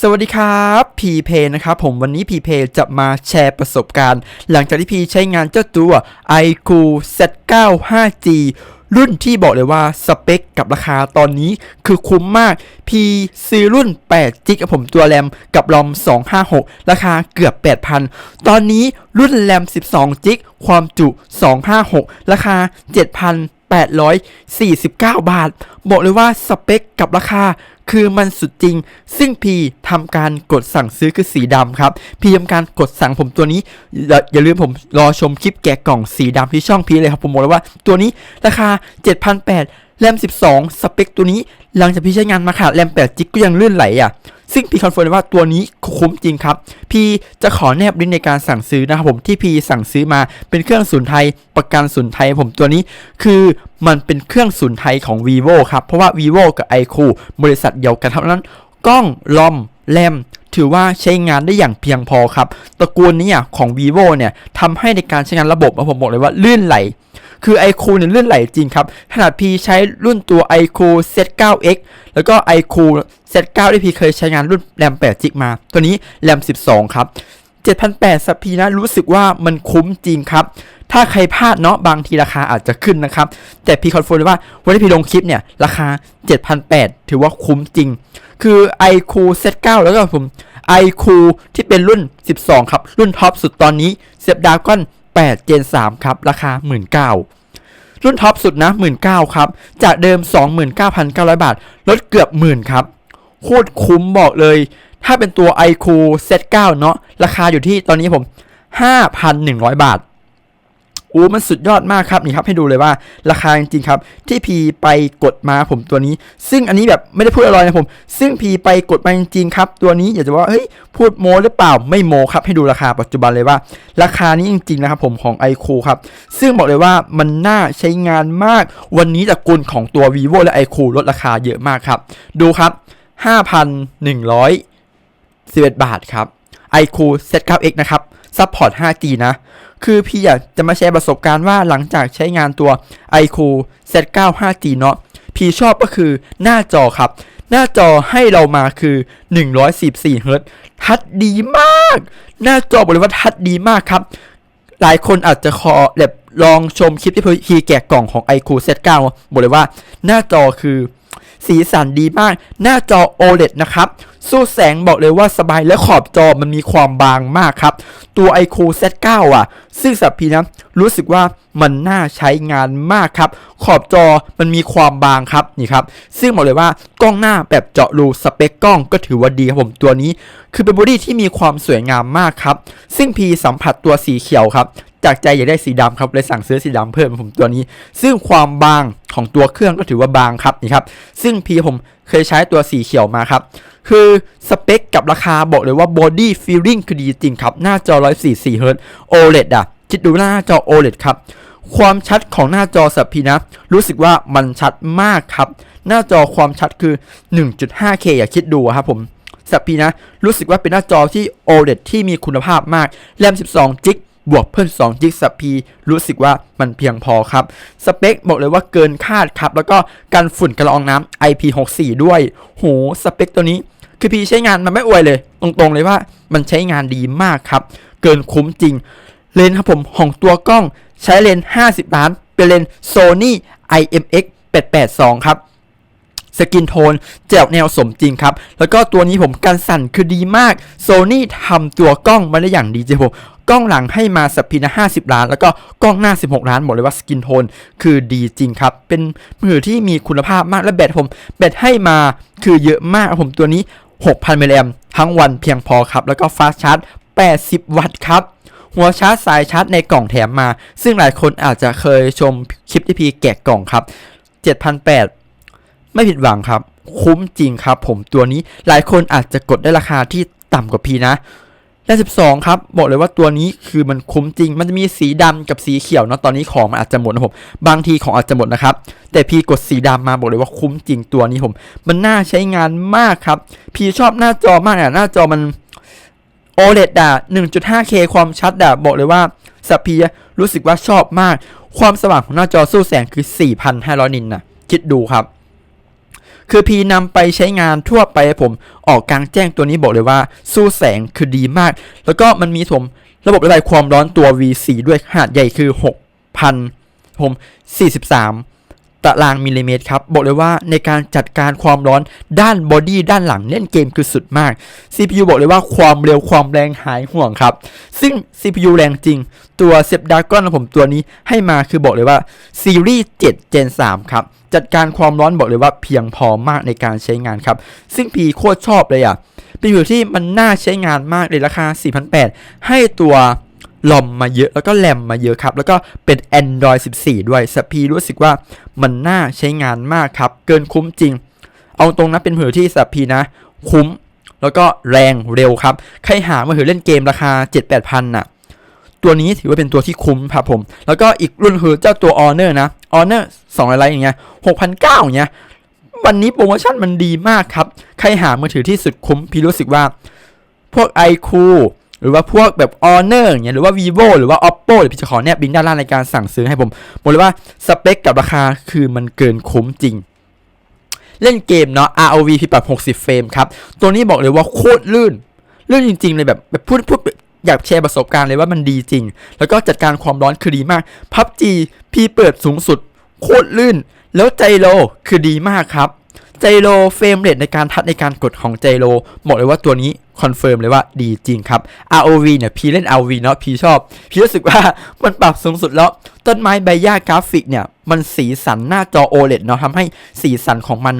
สวัสดีครับพีเพนะครับผมวันนี้พีเพจะมาแชร์ประสบการณ์ หลังจากที่พีใช้งานเจ้าตัว iQ Z9 5G รุ่นที่บอกเลยว่าสเปคกับราคาตอนนี้คือคุ้มมากพีซื้อรุ่น8จิกับผมตัวแรมกับรอม 256 ราคาเกือบ 8,000 ตอนนี้รุ่นแรม 12จิกความจุ 256 ราคา7,849 บาท บอกเลยว่าสเปคกับราคาคือมันสุดจริง ซึ่งพีทำการกดสั่งซื้อคือสีดำครับ พีทำการกดสั่งผมตัวนี้ อย่าลืมผมรอชมคลิปแกะกล่องสีดำที่ช่องพีเลยครับ ผมบอกเลยว่าตัวนี้ราคา 7,800แรม 12 สเปคตัวนี้ หลังจากพี่ใช้งานมาขาดแรม 8 จิกก็ยังลื่นไหลอะ ซึ่งพี่คอนเฟิร์มเลยว่าตัวนี้คุ้มจริงครับ พี่จะขอแนบลิงก์ในการสั่งซื้อนะครับผมที่พี่สั่งซื้อมาเป็นเครื่องศูนย์ไทยประกันศูนย์ไทยผมตัวนี้คือมันเป็นเครื่องศูนย์ไทยของ vivo ครับเพราะว่า vivo กับ iQ บริษัทเดียวกันเท่านั้นกล้องลอมแรมถือว่าใช้งานได้อย่างเพียงพอครับตระกูลนี้อะของ vivo เนี่ยทำให้ในการใช้งานระบบผมบอกเลยว่าลื่นไหล คือ iQ เนี่ยลื่นไหลจริงครับ ขนาดพี่ใช้รุ่นตัว iQ Z9X แล้วก็ iQ Z9 ที่พี่เคยใช้งานรุ่นแรม8จิกมา ตัวนี้แรม12 ครับ7,800สัปพีนะรู้สึกว่ามันคุ้มจริงครับ ถ้าใครพลาดเนาะบางทีราคาอาจจะขึ้นนะครับ แต่พี่คอนเฟิร์มเลยว่าวันที่พี่ลงคลิปเนี่ย ราคา 7,800 ถือว่าคุ้มจริง คือ iQ Z9 แล้วก็ผม iQ ที่เป็นรุ่น 12 ครับ รุ่นท็อปสุดตอนนี้ Snapdragon 8 Gen 3 ครับ ราคา 19,000รุ่นท็อปสุดนะ 19,000 ครับ จากเดิม 29,900 บาท ลดเกือบหมื่นครับ โคตรคุ้มบอกเลย ถ้าเป็นตัว iQ Z9 เนาะราคาอยู่ที่ตอนนี้ผม 5,100 บาท โอ้มันสุดยอดมากครับนี่ครับให้ดูเลยว่าราคาจริงครับ ที่พีไปกดมาผมตัวนี้ ซึ่งอันนี้แบบไม่ได้พูดอร่อยนะผม ซึ่งพีไปกดมาจริงครับ ตัวนี้อยากจะว่าเฮ้ยพูดโมหรือเปล่าไม่โมครับให้ดูราคาปัจจุบันเลยว่า ราคานี้จริงๆนะครับผมของ iQ ครับ ซึ่งบอกเลยว่ามันน่าใช้งานมาก วันนี้ตระกูลของตัว vivo และ iQ ลดราคาเยอะมากครับ ดูครับ 5,111 บาทครับ iQ Z9X นะครับซัพพอร์ต 5G นะ คือพี่อยากจะมาแชร์ประสบการณ์ว่าหลังจากใช้งานตัว iQ Z9 5G เนาะพี่ชอบก็คือหน้าจอครับ หน้าจอให้เรามาคือ144เฮิรตทัดดีมาก หน้าจอบอกเลยว่าทัดดีมากครับ หลายคนอาจจะขอแบบลองชมคลิปที่พี่แกะกล่องของ iQ Z9 บอกเลยว่าหน้าจอคือ สีสันดีมาก หน้าจอ OLED นะครับ สู้แสงบอกเลยว่าสบายและขอบจอมันมีความบางมากครับ ตัว iQ Z9 อะ ซึ่งสับพีนะรู้สึกว่ามันน่าใช้งานมากครับ ขอบจอมันมีความบางครับนี่ครับ ซึ่งบอกเลยว่ากล้องหน้าแบบเจาะรูสเปคกล้องก็ถือว่าดีครับผมตัวนี้ คือเป็นบอดี้ที่มีความสวยงามมากครับ ซึ่งพีสัมผัสตัวสีเขียวครับ จากใจอยากได้สีดำครับเลยสั่งซื้อสีดำเพิ่มผมตัวนี้ ซึ่งความบางของตัวเครื่องก็ถือว่าบางครับนี่ครับ ซึ่งพีผมเคยใช้ตัวสีเขียวมาครับ คือสเปคกับราคาบอกเลยว่า body feeling คือดีจริงครับ หน้าจอ 144 Hz OLED อะ คิดดูหน้าจอ OLED ครับ ความชัดของหน้าจอสับพีนะ รู้สึกว่ามันชัดมากครับ หน้าจอความชัดคือ 1.5K อย่าคิดดูครับผมสับพีนะ รู้สึกว่าเป็นหน้าจอที่ OLED ที่มีคุณภาพมากแรม 12จิก บวกเพิ่ม2จิกสับพีรู้สึกว่ามันเพียงพอครับ สเปคบอกเลยว่าเกินคาดครับ แล้วก็กันฝุ่นกระลองน้ำ IP64 ด้วย โห สเปคตัวนี้ คือพีใช้งานมันไม่อวยเลย ตรงๆเลยว่ามันใช้งานดีมากครับ เกินคุ้มจริง เลนส์ครับผมของตัวกล้องใช้เลนส์50 ล้าน เป็นเลนส์ Sony IMX 882 ครับ สกินโทนแจวแนวสมจริงครับ แล้วก็ตัวนี้ผมกันสั่นคือดีมาก Sony ทำตัวกล้องมาได้อย่างดีจริงผมกล้องหลังให้มาสับพีนะ50 ล้าน แล้วก็กล้องหน้า 16 ล้านบอกเลยว่าสกินโทนคือดีจริงครับ เป็นมือที่มีคุณภาพมากและแบตผมแบตให้มาคือเยอะมากผมตัวนี้ 6,000มิลลิแอมทั้งวันเพียงพอครับ แล้วก็ฟาสชาร์จ 80 วัตต์ครับหัวชาร์จสายชาร์จในกล่องแถมมา ซึ่งหลายคนอาจจะเคยชมคลิปที่พีแกะกล่องครับ 7,800 ไม่ผิดหวังครับ คุ้มจริงครับ ผมตัวนี้หลายคนอาจจะกดได้ราคาที่ต่ำกว่าพีนะและ12 ครับ บอกเลยว่าตัวนี้คือมันคุ้มจริง มันจะมีสีดำกับสีเขียวเนาะตอนนี้ของมันอาจจะหมดนะผมบางทีของอาจจะหมดนะครับ แต่พี่กดสีดำมาบอกเลยว่าคุ้มจริงตัวนี้ผม มันน่าใช้งานมากครับ พี่ชอบหน้าจอมากอะหน้าจอมัน OLED อะ 1.5K ความชัดอะบอกเลยว่าสัพพีรู้สึกว่าชอบมาก ความสว่างของหน้าจอสู้แสงคือ 4,500 นิตนะคิดดูครับ คือพีนำไปใช้งานทั่วไปผมออกกลางแจ้งตัวนี้บอกเลยว่า สู้แสงคือดีมาก แล้วก็มันมีผมระบบระบายความร้อนตัว V4 ด้วยขนาดใหญ่คือ 6,000ผม43 ตารางมิลลิเมตรครับ บอกเลยว่าในการจัดการความร้อนด้านบอดี้ด้านหลังเล่นเกมคือสุดมาก CPU บอกเลยว่าความเร็วความแรงหายห่วงครับ ซึ่ง CPU แรงจริง ตัวเซ p ด r กอนของผมตัวนี้ให้มาคือบอกเลยว่าซีรีส์7 Gen 3 ครับ จัดการความร้อนบอกเลยว่าเพียงพอมากในการใช้งานครับ ซึ่งพีโคตรชอบเลยอะเป็นอยู่ที่มันน่าใช้งานมากเลยราคา 4,800 ให้ตัว ลอมมาเยอะแล้วก็แรมมาเยอะครับ แล้วก็เป็น Android 14 ด้วยสพีรู้สึกว่ามันน่าใช้งานมากครับ เกินคุ้มจริง เอาตรงนะเป็นมือที่สับพีนะ คุ้ม แล้วก็แรงเร็วครับ ใครหามือถือเล่นเกมราคา 7-8พันน่ะ ตัวนี้ถือว่าเป็นตัวที่คุ้มครับผม แล้วก็อีกรุ่นคือเจ้าตัว Honor นะ Honor 2อะไรอย่างเงี้ย6,900อย่างเงี้ยวันนี้โปรโมชั่นมันดีมากครับ ใครหามือถือที่สุดคุ้มพี่รู้สึกว่า พวก iQ หรือว่าพวกแบบ Honor อย่างเงี้ยหรือว่า vivo หรือว่า oppo เดี๋ยวพี่จะขอแนบลิงก์ด้านล่างในการสั่งซื้อให้ผมบอกเลยว่าสเปคกับราคาคือมันเกินคุ้มจริง เล่นเกมเนาะ ROV พี่ปรับ 60 เฟรมครับ ตัวนี้บอกเลยว่าโคตรลื่น ลื่นจริง ๆ เลยแบบแบบพูดพูดอยากแชร์ประสบการณ์เลยว่ามันดีจริง แล้วก็จัดการความร้อนคือดีมาก PUBG พี่เปิดสูงสุด โคตรลื่น แล้วใจโลคือดีมากครับ ใจโลเฟรมเรทในการทัดในการกดของใจโลบอกเลยว่าตัวนี้คอนเฟิร์มเลยว่าดีจริงครับ ROV เนี่ยพี่เล่น ROV เนาะพี่ชอบ พี่รู้สึกว่ามันปรับสูงสุดแล้ว ต้นไม้ใบหญ้ากราฟิกเนี่ยมันสีสันหน้าจอ OLED เนาะทำให้สีสันของมัน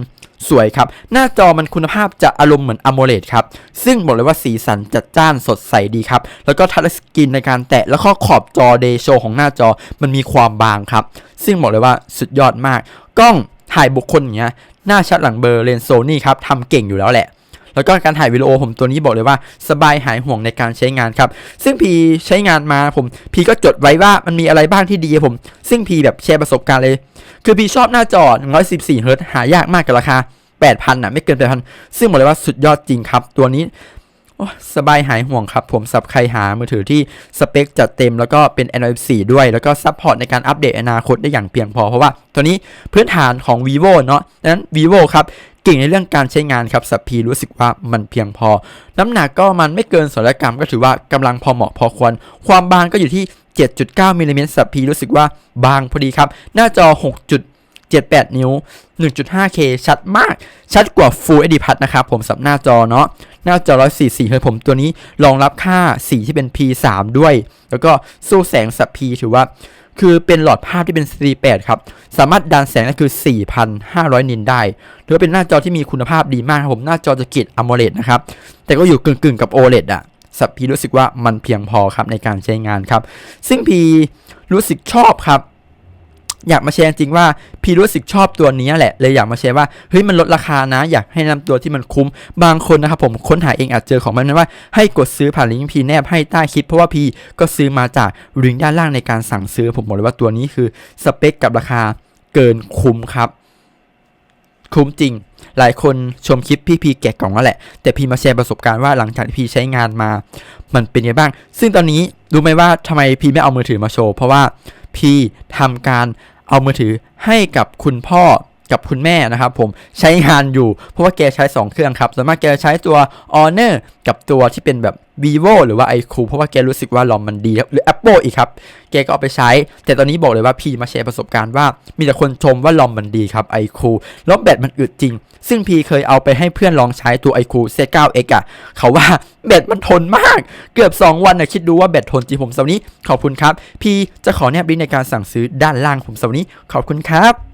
สวยครับ หน้าจอมันคุณภาพจะอารมณ์เหมือน AMOLED ครับ ซึ่งบอกเลยว่าสีสันจัดจ้านสดใสดีครับ แล้วก็ทัชสกรีนในการแตะ แล้วก็ขอบจอเดโชของหน้าจอมันมีความบางครับ ซึ่งบอกเลยว่าสุดยอดมาก กล้องถ่ายบุคคลอย่างเงี้ย หน้าชัดหลังเบอร์เลนโซนี่ครับทำเก่งอยู่แล้วแหละ แล้วก็การถ่ายวิดีโอผมตัวนี้บอกเลยว่า สบายหายห่วงในการใช้งานครับ ซึ่งพีใช้งานมาผม พีก็จดไว้ว่ามันมีอะไรบ้างที่ดีผม ซึ่งพีแบบแชร์ประสบการณ์เลย คือพีชอบหน้าจอ 114เฮิร์ตหายากมากกับราคา8,000น่ะไม่เกิน8,000ซึ่งบอกเลยว่าสุดยอดจริงครับ ตัวนี้ สบายหายห่วงครับ ผมสับใครหามือถือที่สเปคจัดเต็มแล้วก็เป็น Android 4 ด้วย แล้วก็ซัพพอร์ตในการอัปเดตอนาคตได้อย่างเพียงพอ เพราะว่าตัวนี้พื้นฐานของ vivo เนาะดังนั้น vivo ครับเก่งในเรื่องการใช้งานครับสับพีรู้สึกว่ามันเพียงพอ น้ำหนักก็มันไม่เกินสกรัมก็ถือว่ากำลังพอเหมาะพอควร ความบางก็อยู่ที่ 7.9มิลลิเมตรสับพีรู้สึกว่าบางพอดีครับ หน้าจอ 78 นิ้ว 1.5K ชัดมาก ชัดกว่า Full HD Plus นะครับผมสับหน้าจอเนาะ หน้าจอ 144เฮิร์ผมตัวนี้รองรับค่าสีที่เป็น P3 ด้วย แล้วก็สู้แสงสับ P ถือว่า คือเป็นหลอดภาพที่เป็น C8 ครับ สามารถดันแสงได้คือ 4,500 นินได้ ถือว่าเป็นหน้าจอที่มีคุณภาพดีมากครับผม หน้าจอจะกรด AMOLED นะครับ แต่ก็อยู่กึ่งๆกับ OLED อะสับพีรู้สึกว่ามันเพียงพอครับในการใช้งานครับ ซึ่งพีรู้สึกชอบครับ อยากมาแชร์จริงว่าพี่รู้สึกชอบตัวนี้แหละเลยอยากมาแชร์ว่าเฮ้ยมันลดราคานะ อยากให้นำตัวที่มันคุ้มบางคนนะครับผมค้นหาเองอาจเจอของมันนั้นว่าให้กดซื้อผ่านลิงก์พีแนบให้ใต้คลิปเพราะว่าพี่ก็ซื้อมาจากลิงก์ด้านล่างในการสั่งซื้อผมบอกเลยว่าตัวนี้คือสเปคกับราคาเกินคุ้มครับ คุ้มจริง หลายคนชมคลิปพี่พีแกะกล่องแล้วแหละ แต่พี่มาแชร์ประสบการณ์ว่าหลังจากที่พี่ใช้งานมา มันเป็นยังไงบ้าง ซึ่งตอนนี้รู้ไหมว่าทำไมพี่ไม่เอามือถือมาโชว์เพราะว่า พี่ทำการเอามือถือให้กับคุณพ่อ กับคุณแม่นะครับผมใช้งานอยู่ เพราะว่าแกใช้ 2 เครื่องครับส่วนมากแกใช้ตัว Honor กับตัวที่เป็นแบบ vivo หรือว่า iQ เพราะว่าแกรู้สึกว่าลอมมันดีครับหรือ Apple อีกครับ แกก็เอาไปใช้ แต่ตอนนี้บอกเลยว่าพี่มาแชร์ประสบการณ์ว่า มีแต่คนชมว่าลอมมันดีครับ iQ แล้วแบตมันอึดจริง ซึ่งพี่เคยเอาไปให้เพื่อนลองใช้ตัว iQ Z9X อะ เขาว่าแบตมันทนมาก เกือบ 2 วันนะคิดดูว่าแบตทนจริงผมสำหรับวันนี้ขอบคุณครับ พี่จะขอแนบลิงก์ในการสั่งซื้อด้านล่างผมสำหรับวันนี้ขอบคุณครับ